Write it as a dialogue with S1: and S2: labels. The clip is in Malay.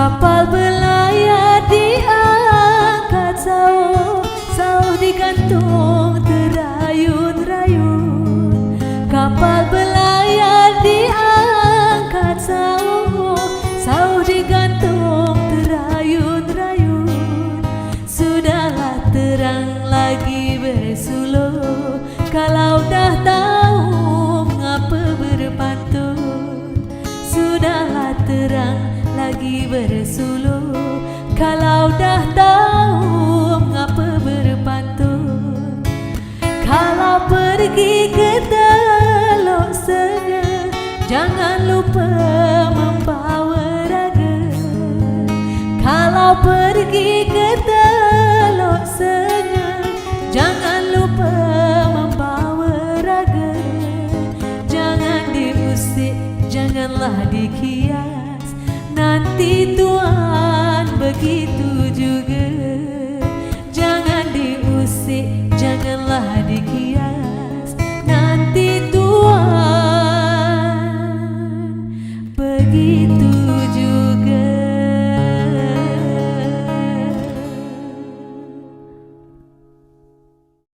S1: Kapal berlayar di angkat sau Sau digantung terayun-rayun. Kapal berlayar di angkat sau Sau digantung terayun-rayun. Sudahlah terang lagi bersuluh Kalau dah tahu mengapa berpantun Kalau pergi ke Teluk Sega Jangan lupa membawa raga. Kalau pergi ke Teluk Sega Jangan lupa membawa raga. Jangan diusik, janganlah dikias Nanti Tuhan begitu juga. Jangan diusik, janganlah dikias. Nanti Tuhan begitu